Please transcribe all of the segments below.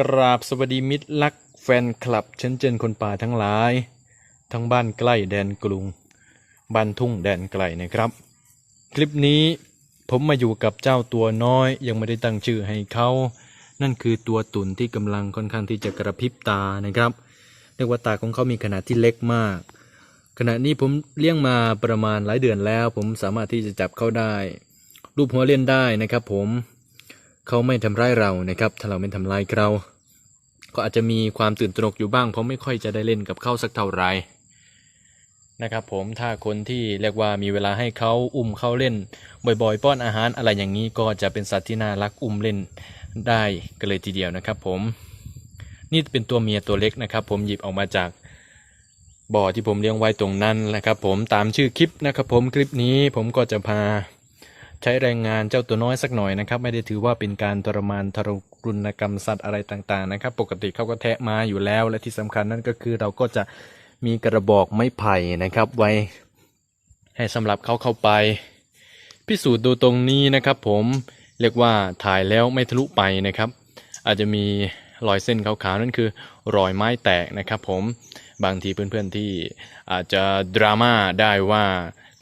กราบสวัสดีมิตรรักแฟนคลับเชนเจนคนป่าทั้งหลาย ทั้งบ้านใกล้แดนกรุง บ้านทุ่งแดนไกลนะครับ คลิปนี้ผมมาอยู่กับเจ้าตัวน้อย ยังไม่ได้ตั้งชื่อให้เขานั่นคือตัวตุ่นที่กำลังค่อนข้างที่จะกระพริบตานะครับเรียกว่าตาของเขามีขนาดที่เล็กมาก ขณะนี้ผมเลี้ยงมาประมาณหลายเดือนแล้ว ผมสามารถที่จะจับเขาได้ รูปหัวเล่นได้นะครับ ผม เขาไม่ทำร้ายเรานะครับถ้าเราไม่ทำร้ายเขาก็อาจจะมีความตื่นตระหนกอยู่บ้าง เพราะไม่ค่อยจะได้เล่นกับเขาสักเท่าไหร่นะครับผมถ้าคนที่เรียกว่ามีเวลาให้เขาอุ้มเขาเล่น บ่อยๆ ป้อนอาหารอะไรอย่างนี้ก็จะเป็นสัตว์ที่น่ารักอุ้มเล่นได้กันเลยทีเดียวนะครับ ผมนี่เป็นตัวเมียตัวเล็กนะครับ ผมหยิบออกมาจากบ่อที่ผมเลี้ยงไว้ตรงนั้นนะครับ ผมตามชื่อคลิปนะครับ ผมคลิปนี้ผมก็จะพา ใช้แรงงานเจ้าตัวน้อยสักหน่อยนะครับ ไม่ได้ถือว่าเป็นการทรมานทารุณกรรมสัตว์อะไรต่างๆนะครับ ปกติเขาก็แทะมาอยู่แล้ว และที่สำคัญนั่นก็คือเราก็จะมีกระบอกไม้ไผ่นะครับ ไว้ให้สำหรับเขาเข้าไป พิสูจน์ดูตรงนี้นะครับ ผมเรียกว่าถ่ายแล้วไม่ทะลุไปนะครับ อาจจะมีรอยเส้นขาวๆนั่นคือรอยไม้แตกนะครับ ผมบางทีเพื่อนๆที่อาจจะดราม่าได้ว่า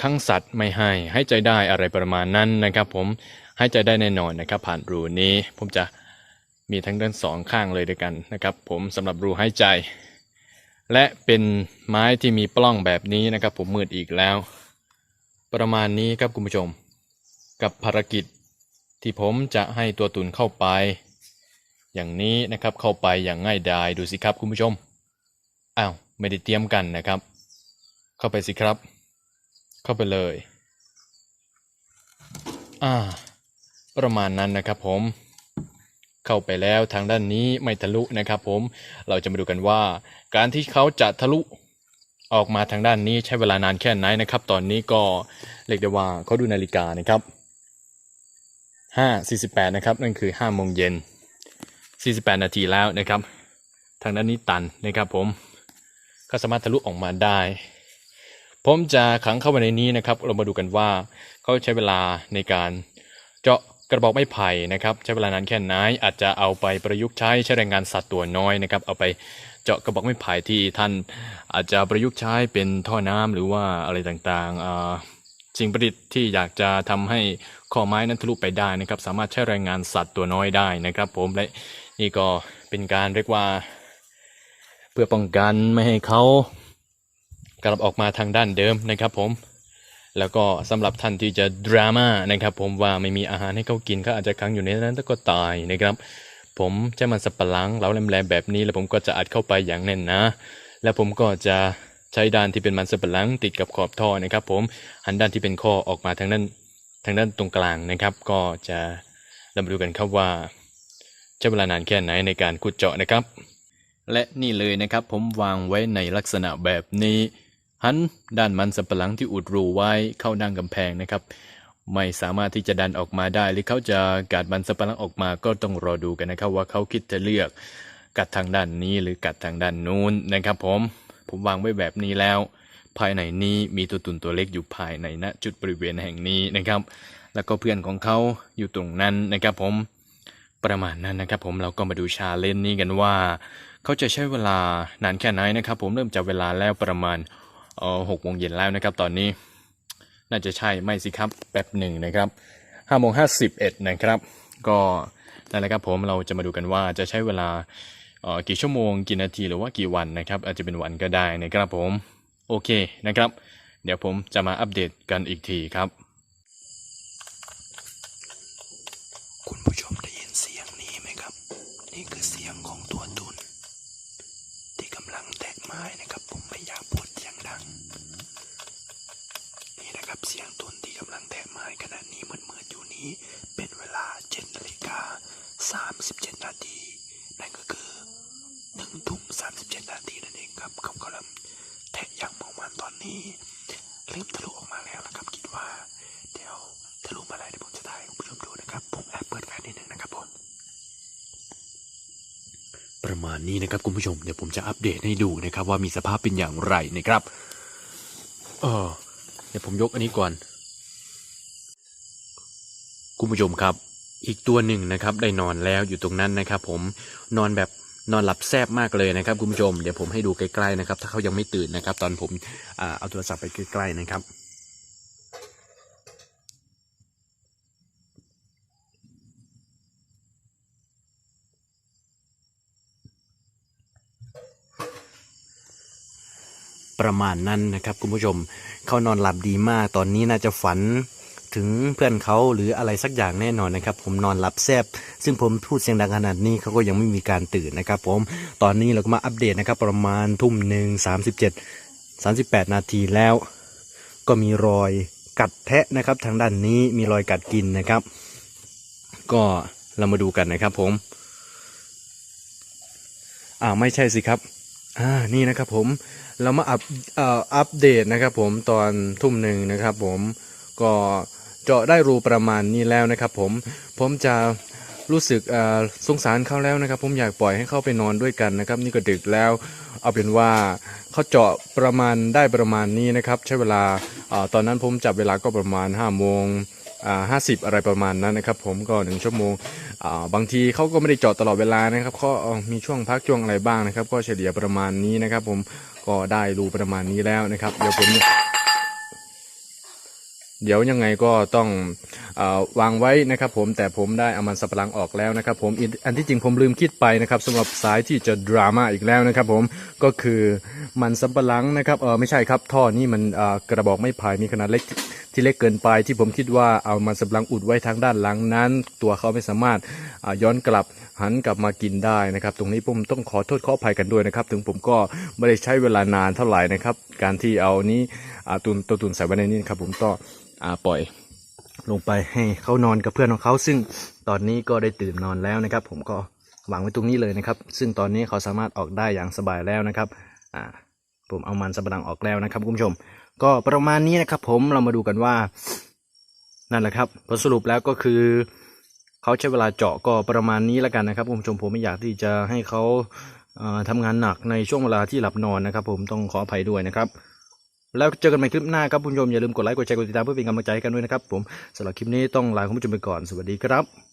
ข้างสัตว์ไม่ให้ให้ใจได้อะไรประมาณนั้นนะครับ ผมให้ใจได้แน่นอนนะครับ ผ่านรูนี้ผมจะมีทั้งด้านสองข้างเลยด้วยกันนะครับ ผมสำหรับรูให้ใจ และเป็นไม้ที่มีปล้องแบบนี้นะครับ ผมมืดอีกแล้ว ประมาณนี้ครับคุณผู้ชม กับภารกิจที่ผมจะให้ตัวตุนเข้าไป อย่างนี้นะครับเข้าไปอย่างง่ายดายดูสิครับคุณผู้ชมอ้าวไม่ได้เตรียมกันนะครับ เข้าไปสิครับ เข้าไปเลย อ่า ประมาณนั้นนะครับผม เข้าไปแล้วทางด้านนี้ไม่ทะลุนะครับผม เราจะมาดูกันว่า การที่เขาจะทะลุออกมาทางด้านนี้ใช้เวลานานแค่ไหนนะครับ ตอนนี้ก็เรียกได้ว่าเขาดูนาฬิกานะครับห้าสี่สิบแปดนะครับนั่นคือห้าโมงเย็นสี่สิบแปดนาทีแล้วนะครับ ทางด้านนี้ตันนะครับผมก็สามารถทะลุออกมาได้ ผมจะขังเข้าไปในนี้นะครับ เรามาดูกันว่าเขาใช้เวลาในการเจาะกระบอกไม้ไผ่นะครับ ใช้เวลานานแค่ไหนอาจจะเอาไปประยุกต์ใช้ใช้แรงงานสัตว์ตัวน้อยนะครับ เอาไปเจาะกระบอกไม้ไผ่ที่ท่านอาจจะประยุกต์ใช้เป็นท่อน้ำหรือว่าอะไรต่างๆสิ่งประดิษฐ์ที่อยากจะทำให้ข้อไม้นั้นทะลุไปได้นะครับ สามารถใช้แรงงานสัตว์ตัวน้อยได้นะครับ ผมและนี่ก็เป็นการเรียกว่า เพื่อป้องกันไม่ให้เขา กลับออกมาทางด้านเดิมนะครับผม แล้วก็สำหรับท่านที่จะดราม่านะครับผมว่าไม่มีอาหารให้เขากินเขาอาจจะค้างอยู่ในนั้นแล้วก็ตายนะครับ ผมใช้มันสับปะหลังเหลาแหลมๆแบบนี้ แล้วผมก็จะอัดเข้าไปอย่างแน่นนะ แล้วผมก็จะใช้ด้านที่เป็นมันสับปะหลังติดกับขอบท่อนะครับ ผมหันด้านที่เป็นข้อออกมาทางด้านทางด้านตรงกลางนะครับ ก็จะเรามาดูกันครับว่าใช้เวลานานแค่ไหนในการขุดเจาะนะครับ และนี่เลยนะครับผมวางไว้ในลักษณะแบบนี้ หันด้านมันสับปะหลังที่อุดรูไว้เข้าดั้งกำแพงนะครับ ไม่สามารถที่จะดันออกมาได้ หรือเขาจะกัดมันสับปะหลังออกมาก็ต้องรอดูกันนะครับว่าเขาคิดจะเลือกกัดทางด้านนี้หรือกัดทางด้านนู้นนะครับ ผมผมวางไว้แบบนี้แล้ว ภายในนี้มีตัวตุ่นตัวเล็กอยู่ภายในณจุดบริเวณแห่งนี้นะครับ แล้วก็เพื่อนของเขาอยู่ตรงนั้นนะครับ ผมประมาณนั้นนะครับ ผมเราก็มาดูชาเลนจ์นี้กันว่า เขาจะใช้เวลานานแค่ไหนนะครับ ผมเริ่มจับเวลาแล้วประมาณ เออหกโมงเย็นแล้วนะครับ ตอนนี้น่าจะใช่ไม่สิครับแป๊บหนึ่งนะครับห้าโมงห้าสิบเอ็ดนะครับ ก็นั่นแหละครับผมเราจะมาดูกันว่าจะใช้เวลากี่ชั่วโมงกี่นาทีหรือว่ากี่วันนะครับ อาจจะเป็นวันก็ได้นะครับผมโอเคนะครับ เดี๋ยวผมจะมาอัปเดตกันอีกทีครับ คุณผู้ชมได้ยินเสียงนี้ไหมครับ นี่คือเสียงของตัวตุนที่กำลังแตกไม้นะครับ ผมไม่อยากพูดเสียงดัง นี่นะครับเสียงตุนที่กำลังแตกไม้ ขณะนี้มืดๆอยู่นี้ เป็นเวลา7นาฬิกา37นาทีนั่นก็คือ1ทุ่ม37นาทีนั่นเองครับเขากำลังแทะยางเมามันตอนนี้เริ่มทะลุออกมาแล้วนะครับคิดว่า เดี๋ยวทะลุมาแล้วเดี๋ยวผมจะถ่ายคุณผู้ชมดูนะครับ ผมแอบเปิดแฟนนิดนึงนะครับผมประมาณนี้นะครับคุณผู้ชมเดี๋ยวผมจะอัปเดตให้ดูนะครับ ว่ามีสภาพเป็นอย่างไรนะครับเออเดี๋ยวผมยกอันนี้ก่อน คุณผู้ชมครับ อีกตัวหนึ่งนะครับได้นอนแล้วอยู่ตรงนั้นนะครับ ผมนอนแบบนอนหลับแซบมากเลยนะครับคุณผู้ชมเดี๋ยวผมให้ดูใกล้ๆนะครับ ถ้าเขายังไม่ตื่นนะครับ ตอนผมอเอาโทรศัพท์ไปใกล้ๆนะครับประมาณนั้นนะครับคุณผู้ชมเขานอนหลับดีมากตอนนี้น่าจะฝัน ถึงเพื่อนเขาหรืออะไรสักอย่างแน่นอนนะครับ ผมนอนหลับแซบซึ่งผมพูดเสียงดังขนาดนี้เขาก็ยังไม่มีการตื่นนะครับ ผมตอนนี้เราก็มาอัปเดตนะครับ ประมาณทุ่มหนึ่งสามสิบเจ็ดสามสิบแปดนาทีแล้ว ก็มีรอยกัดแทะนะครับ ทางด้านนี้มีรอยกัดกินนะครับ ก็เรามาดูกันนะครับ ผมอ่าไม่ใช่สิครับอ่านี่นะครับผมเรามาอัปเอ่ออัปเดตนะครับ ผมตอนทุ่มหนึ่งนะครับ ผม ก็เจาะได้รูประมาณนี้แล้วนะครับผมผมจะรู้สึกสงสารเขาแล้วนะครับ ผมอยากปล่อยให้เขาไปนอนด้วยกันนะครับ นี่ก็ดึกแล้ว เอาเป็นว่าเขาเจาะประมาณได้ประมาณนี้นะครับ ใช้เวลาอตอนนั้นผมจับเวลาก็ประมาณ5้าโมงห้าสิบอะไรประมาณนั้นนะครับ ผมก็หนึ่งชั่วโมงบางทีเขาก็ไม่ได้เจาะตลอดเวลานะครับเขามีช่วงพักช่วงอะไรบ้างนะครับ ก็เฉลี่ยประมาณนี้นะครับ ผมก็ได้รูประมาณนี้แล้วนะครับเดี๋ยวผม เดี๋ยวยังไงก็ต้องอวางไว้นะครับผมแต่ผมได้เอามันสับปะหลังออกแล้วนะครับผมอันที่จริงผมลืมคิดไปนะครับสำหรับสายที่จะดราม่าอีกแล้วนะครับผมก็คือมันสับปะหลังนะครับเออไม่ใช่ครับท่อนี่มันกระบอกไม้ไผ่มีขนาดเล็กที่เล็กเกินไปที่ผมคิดว่าเอามันสับปะหลังอุดไว้ทางด้านหลังนั้น ตัวเขาไม่สามารถย้อนกลับหันกลับมากินได้นะครับ ตรงนี้ผมต้องขอโทษขออภัยกันด้วยนะครับ ถึงผมก็ไม่ได้ใช้เวลานานเท่าไหร่นะครับ การที่เอานี้ตุนตัวตุนใส่ไว้ในนี้นครับผมก็อ่า ปล่อยลงไปให้เขานอนกับเพื่อนของเขา ซึ่งตอนนี้ก็ได้ตื่นนอนแล้วนะครับ ผมก็วางไว้ตรงนี้เลยนะครับ ซึ่งตอนนี้เขาสามารถออกได้อย่างสบายแล้วนะครับอ่าผมเอามันสำปะหลังออกแล้วนะครับคุณผู้ชม ก็ประมาณนี้นะครับ ผมเรามาดูกันว่านั่นแหละครับผลสรุปแล้วก็คือเขาใช้เวลาเจาะก็ประมาณนี้แล้วกันนะครับคุณผู้ชมผมไม่อยากที่จะให้เขาเอ่อทำงานหนักในช่วงเวลาที่หลับนอนนะครับ ผมต้องขออภัยด้วยนะครับ แล้วเจอกันใหม่คลิปหน้าครับคุณผู้ชมอย่าลืมกดไลค์กดแชร์กดติดตามเพื่อเป็นกำลังใจให้กันด้วยนะครับผมสำหรับคลิปนี้ต้องลาคุณผู้ชมไปก่อนสวัสดีครับ